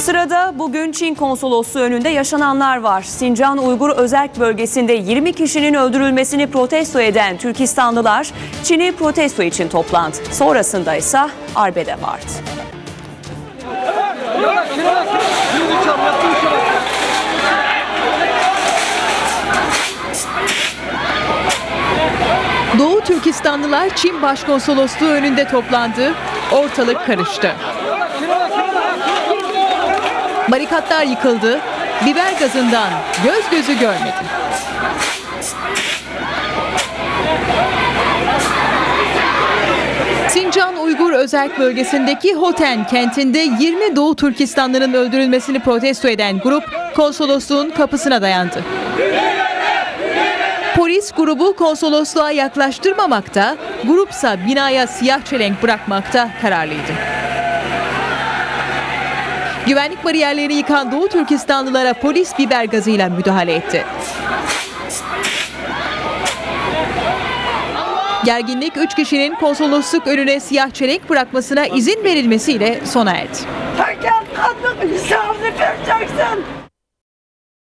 Sırada bugün Çin konsolosluğu önünde yaşananlar var. Sincan Uygur Özerk Bölgesi'nde 20 kişinin öldürülmesini protesto eden Türkistanlılar Çin'i protesto için toplandı. Sonrasında ise arbede vardı. Doğu Türkistanlılar Çin Başkonsolosluğu önünde toplandı. Ortalık karıştı. Barikatlar yıkıldı. Biber gazından göz gözü görmedi. Sincan Uygur Özerk Bölgesi'ndeki Hoten kentinde 20 Doğu Türkistanlı'nın öldürülmesini protesto eden grup konsolosluğun kapısına dayandı. Polis grubu konsolosluğa yaklaştırmamakta, grupsa binaya siyah çelenk bırakmakta kararlıydı. Güvenlik bariyerlerini yıkan Doğu Türkistanlılara polis biber gazıyla müdahale etti. Gerginlik 3 kişinin konsolosluk önüne siyah çelenk bırakmasına izin verilmesiyle sona erdi. Herkes kadın insafını vereceksin.